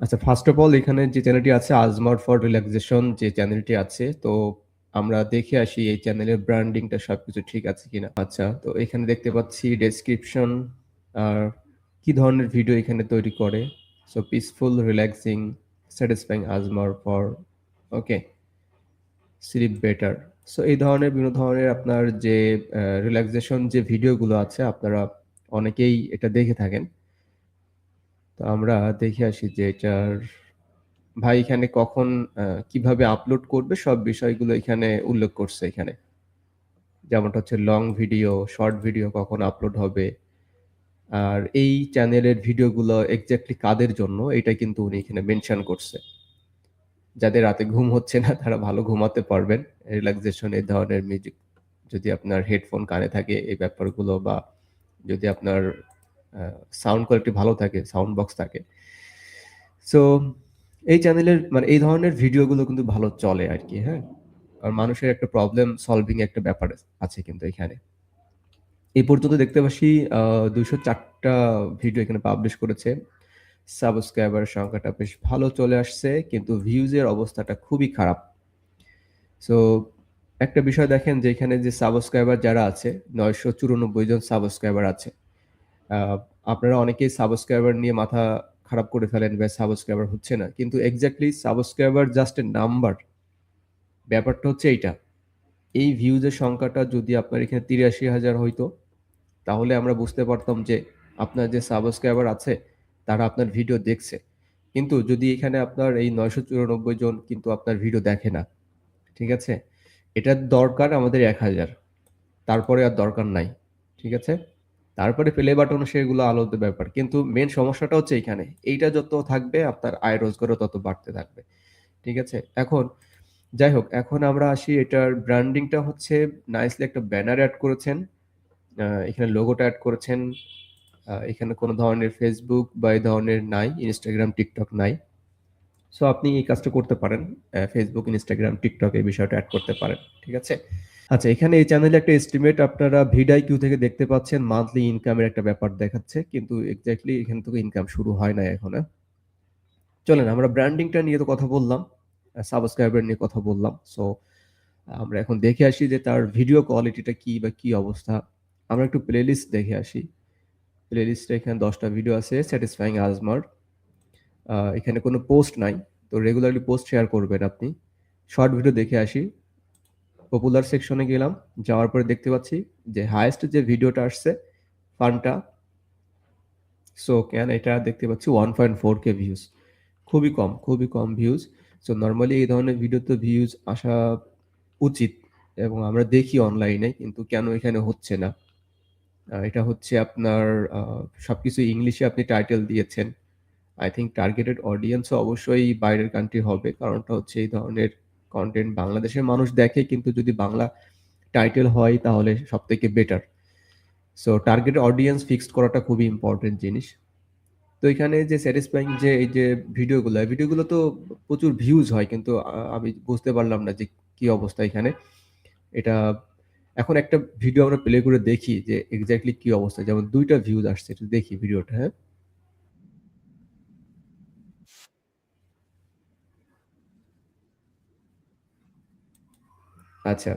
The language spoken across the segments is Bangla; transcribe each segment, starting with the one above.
আচ্ছা ফার্স্ট অফ অল এখানে যে চ্যানেলটি আছে আজমার ফর রিল্যাক্সেশন যে চ্যানেলটি আছে, তো আমরা দেখে আসি এই চ্যানেলের ব্র্যান্ডিংটা সবকিছু ঠিক আছে কিনা। আচ্ছা তো এখানে দেখতে পাচ্ছি ডেসক্রিপশন আর কি ধরনের ভিডিও এখানে তৈরি করে। So peaceful relaxing satisfying ASMR for okay sleep better so এই ধরনের বিভিন্ন ধরনের আপনার যে রিল্যাক্সেশন যে ভিডিওগুলো আছে, আপনারা অনেকেই এটা দেখে থাকেন। তো আমরা দেখে আসি যে এটার ভাই এখানে কখন কীভাবে আপলোড করবে, সব বিষয়গুলো এখানে উল্লেখ করছে এখানে। যেমনটা হচ্ছে লং ভিডিও শর্ট ভিডিও কখন আপলোড হবে। আর এই চ্যানেলের ভিডিওগুলো এক্স্যাক্টলি কাদের জন্য, এটা কিন্তু উনি এখানে মেনশন করছে। যাদের রাতে ঘুম হচ্ছে না, তারা ভালো ঘুমাতে পারবেন। রিল্যাক্সেশন এই ধরনের মিউজিক যদি আপনার হেডফোন কানে থাকে, এই ব্যাপারগুলো বা যদি আপনার সাউন্ড কোয়ালিটি ভালো থাকে সাউন্ড বক্স থাকে। সো এই চ্যানেলের মানে এই ধরনের ভিডিওগুলো কিন্তু ভালো চলে আর কি হ্যাঁ? আর মানুষের একটা প্রবলেম সলভিং একটা ব্যাপার আছে কিন্তু এখানে। এই পর্যন্ত দেখতে পাচ্ছি দুইশো চারটা ভিডিও এখানে পাবলিশ করেছে। সাবস্ক্রাইবার সংখ্যাটা বেশ ভালো চলে আসছে, কিন্তু ভিউজের অবস্থাটা খুবই খারাপ। সো একটা বিষয় দেখেন যে এখানে যে সাবস্ক্রাইবার যারা আছে, নয়শো চুরানব্বই জন সাবস্ক্রাইবার আছে। আপনারা অনেকেই সাবস্ক্রাইবার নিয়ে মাথা খারাপ করে ফেলেন বা সাবস্ক্রাইবার হচ্ছে না। কিন্তু exactly subscriber just a number ব্যাপারটা হচ্ছে এইটা। এই ভিউজের সংখ্যাটা যদি আপনার এখানে তিরাশি হাজার হইতো, তাহলে আমরা বুঝতে পারতাম যে আপনার যে সাবস্ক্রাইবার আছে, তারা আপনার ভিডিও দেখছে। কিন্তু যদি এখানে আপনার এই নয়শো চুরানব্বই জন কিন্তু আপনার ভিডিও দেখে না, ঠিক আছে? এটার দরকার আমাদের এক হাজার। তারপরে আর দরকার নাই, ঠিক আছে? তারপরে প্লে বাটন সেগুলো আলাদা ব্যাপার। কিন্তু মেন সমস্যাটা হচ্ছে এখানে, এইটা যত থাকবে আপনার আয় রোজগারও তত বাড়তে থাকবে। ঠিক আছে? এখন, যাই হোক, এখন আমরা আসি, এটার ব্র্যান্ডিংটা হচ্ছে নাইসলি একটা ব্যানার অ্যাড করেছেন। এখানে লোগোটা অ্যাড করেছেন। এখানে কোনো ধরনের ফেসবুক বা এই ধরনের নাই ইনস্টাগ্রাম টিকটক নাই। সো আপনি এই কাজটা করতে পারেন। ফেসবুক ইনস্টাগ্রাম টিকটক এই বিষয়টা অ্যাড করতে পারেন। ঠিক আছে? আচ্ছা এখানে এই চ্যানেলে একটা এস্টিমেট আপনারা ভিডাই কিউ থেকে দেখতে পাচ্ছেন মান্থলি ইনকামের একটা ব্যাপার দেখাচ্ছে, কিন্তু এক্স্যাক্টলি এখান থেকে ইনকাম শুরু হয় না এখন। চলেন, আমরা ব্র্যান্ডিংটা নিয়ে তো কথা বললাম সাবস্ক্রাইবার নিয়ে কথা বললাম সো আমরা এখন দেখে আসি যে তার ভিডিও কোয়ালিটিটা কি বা কি অবস্থা। আমরা একটু প্লেলিস্ট দেখে আসি। প্লেলিস্টে এখানে দশটা ভিডিও আছে স্যাটিসফাইং আজমার এখানে কোনো পোস্ট নাই, তো রেগুলারলি পোস্ট শেয়ার করবেন আপনি। শর্ট ভিডিও দেখে আসি। পপুলার সেকশনে গেলাম, যাওয়ার পরে দেখতে পাচ্ছি যে হায়েস্ট যে ভিডিওটা আসছে ফানটা সো ক্যান এটা দেখতে পাচ্ছি one point four K views খুবই কম খুবই কম ভিউজ সো নর্মালি এই ধরনের ভিডিওতে ভিউজ আসা উচিত এবং আমরা দেখি অনলাইনে কিন্তু কেন এখানে হচ্ছে না? এটা হচ্ছে আপনার সবকিছু ইংলিশে আপনি টাইটেল দিয়েছেন। আই থিঙ্ক টার্গেটেড অডিয়েন্সও অবশ্যই বাইরের কান্ট্রি হবে, কারণটা হচ্ছে এই ধরনের কন্টেন্ট বাংলাদেশের মানুষ দেখে, কিন্তু যদি বাংলা টাইটেল হয়, তাহলে সব থেকে better so target audience fixed করাটা খুবই ইম্পর্টেন্ট জিনিস। তো এখানে যে স্যাটিসফাইং যে, এই যে ভিডিওগুলো ভিডিওগুলো তো প্রচুর ভিউজ হয়, কিন্তু আমি বুঝতে পারলাম না যে কি অবস্থা এখানে। এটা, এখন একটা ভিডিও আমরা প্লে করে দেখি যে এক্স্যাক্টলি কি অবস্থা। যেমন দুইটা ভিউজ আসছে দেখি ভিডিওটা হ্যাঁ? আচ্ছা।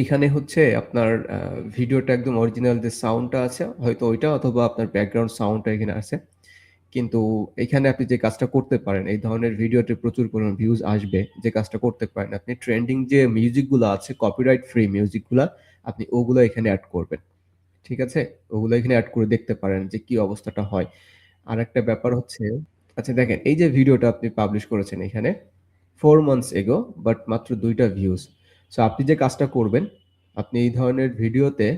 এইখানে হচ্ছে আপনার ভিডিওটা একদম অরিজিনাল যে সাউন্ডটা আছে, হয়তো ওইটা অথবা আপনার ব্যাকগ্রাউন্ড সাউন্ডটা এখানে আছে। কিন্তু এখানে আপনি যে কাজটা করতে পারেন, এই ধরনের ভিডিওতে প্রচুর পরিমাণ ভিউজ আসবে, যে কাজটা করতে পারেন। আপনি ট্রেন্ডিং যে মিউজিকগুলো আছে কপিরাইট ফ্রি মিউজিকগুলো আপনি ওগুলো এখানে অ্যাড করবেন। ঠিক আছে? ওগুলো এখানে অ্যাড করে দেখতে পারেন যে কি অবস্থাটা হয়। আর একটা ব্যাপার হচ্ছে আচ্ছা দেখেন, এই যে ভিডিওটা আপনি পাবলিশ করেছেন এখানে ফোর মান্থস এগো বাট মাত্র দুইটা ভিউজ সো আপনি যে কাজটা করবেন, আপনি এই ধরনের ভিডিওতে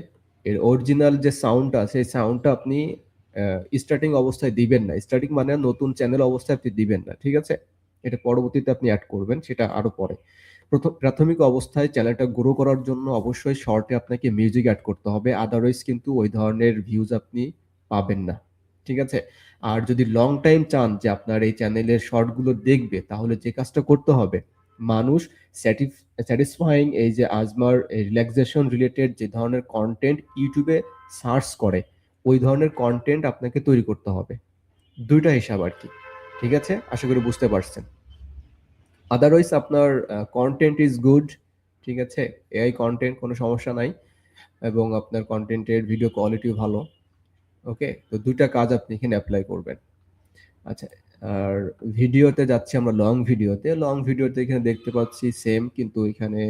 এর অরিজিনাল যে সাউন্ডটা এই সাউন্ডটা আপনি স্টার্টিং অবস্থায় দিবেন না। স্টার্টিং মানে নতুন চ্যানেল অবস্থায় আপনি দিবেন না, ঠিক আছে? এটা পরবর্তীতে আপনি অ্যাড করবেন, সেটা আরও পরে। প্রথম, প্রাথমিক অবস্থায় চ্যানেলটা গ্রো করার জন্য অবশ্যই শর্টে আপনাকে মিউজিক অ্যাড করতে হবে আদারওয়াইজ কিন্তু ওই ধরনের ভিউজ আপনি পাবেন না। ঠিক আছে আর যদি লং টাইম চান যে আপনার এই চ্যানেলের শর্টগুলো দেখবে তাহলে যে কাজটা করতে হবে মানুষ স্যাটিসফাইং এই যে আজমার রিল্যাক্সেশন রিলেটেড যে ধরনের কন্টেন্ট ইউটিউবে সার্চ করে ওই ধরনের কন্টেন্ট আপনাকে তৈরি করতে হবে দুইটা হিসাব আর কি ঠিক আছে? আশা করি বুঝতে পারছেন। আদারওয়াইজ আপনার কন্টেন্ট ইজ গুড, ঠিক আছে? এআই কন্টেন্ট কোনো সমস্যা নাই এবং আপনার কন্টেন্টের ভিডিও কোয়ালিটিও ভালো। ওকে? তো ২ টা কাজ আপনি এখানে এপ্লাই করবেন। আচ্ছা, আর ভিডিওতে যাচ্ছি আমরা লং ভিডিওতে। লং ভিডিওতে এখানে দেখতে পাচ্ছি সেম কিন্তু এখানে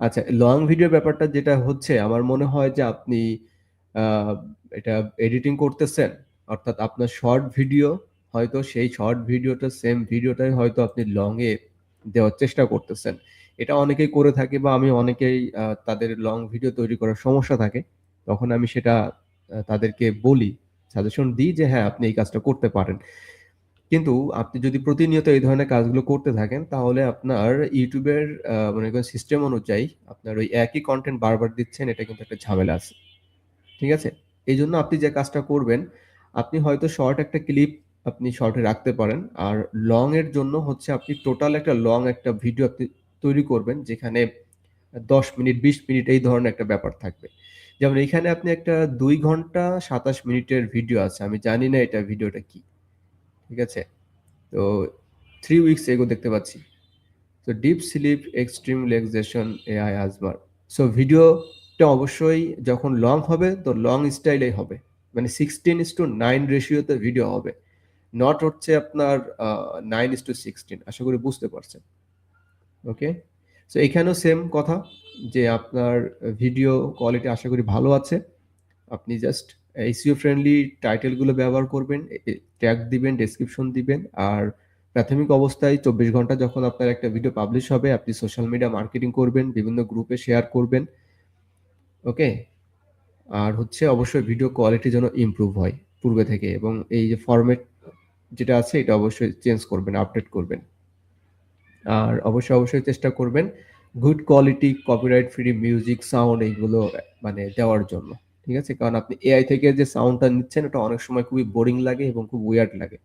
আচ্ছা, লং ভিডিওর ব্যাপারটা যেটা হচ্ছে আমার মনে হয় যে আপনি এটা এডিটিং করতেছেন। অর্থাৎ আপনার শর্ট ভিডিও হয়তো সেই শর্ট ভিডিওটা সেম ভিডিওটাই হয়তো আপনি লং এ দেওয়ার চেষ্টা করতেছেন। এটা অনেকেই করে থাকে বা আমি অনেকেই তাদের লং ভিডিও তৈরি করার সমস্যা থাকে। তখন আমি সেটা তাদেরকে বলি, সাজেশন দিই যে হ্যাঁ, আপনি এই কাজটা করতে পারেন। কিন্তু আপনি যদি প্রতিনিয়ত এই ধরনের কাজগুলো করতে থাকেন তাহলে আপনার ইউটিউবের মনে করেন সিস্টেম অনুযায়ী আপনার ওই একই কন্টেন্ট বারবার দিচ্ছেন এটা কিন্তু একটা ঝামেলা আছে। ঠিক আছে? এই জন্য আপনি যে কাজটা করবেন, আপনি হয়তো শর্ট একটা ক্লিপ আপনি শর্টে রাখতে পারেন। আর লং এর জন্য হচ্ছে আপনি টোটাল একটা লং একটা ভিডিও আপনি তৈরি করবেন যেখানে ১০ মিনিট, ২০ মিনিট এই ধরনের একটা ব্যাপার থাকবে। যেমন এখানে আপনি একটা দুই ঘণ্টা ২৭ মিনিটের ভিডিও আছে। আমি জানি না এটা ভিডিওটা কি। ঠিক আছে? তো থ্রি উইকস এগো দেখতে পাচ্ছি। তো deep sleep extreme relaxation AI ASMR. So ভিডিওটা অবশ্যই যখন লং হবে তো লং স্টাইলেই হবে। মানে 16:9 রেশিও তে ভিডিও হবে। নট হচ্ছে আপনার নাইন ইস টু সিক্সটিন আশা করি বুঝতে পারছেন। ওকে? সো এখানেও সেম কথা যে আপনার ভিডিও কোয়ালিটি আশা করি ভালো আছে। আপনি জাস্ট এসিও ফ্রেন্ডলি টাইটেলগুলো ব্যবহার করবেন, ট্যাগ দিবেন, ডেসক্রিপশন দিবেন। আর প্রাথমিক অবস্থায় ২৪ ঘণ্টা যখন আপনার একটা ভিডিও পাবলিশ হবে আপনি সোশ্যাল মিডিয়া মার্কেটিং করবেন, বিভিন্ন গ্রুপে শেয়ার করবেন। ওকে? আর হচ্ছে অবশ্যই ভিডিও কোয়ালিটি যেন ইমপ্রুভ হয় পূর্বে থেকে এবং এই যে ফরমেট যেটা আছে এটা অবশ্যই চেঞ্জ করবেন, আপডেট করবেন। আর অবশ্যই, অবশ্যই চেষ্টা করবেন good quality copyright free music, sound এইগুলো মানে দেওয়ার জন্য। ঠিক আছে? কারণ আপনি এআই থেকে যে সাউন্ডটা নিচ্ছেন ওটা অনেক সময় খুবই বোরিং লাগে এবং খুব উইয়ার্ড লাগে।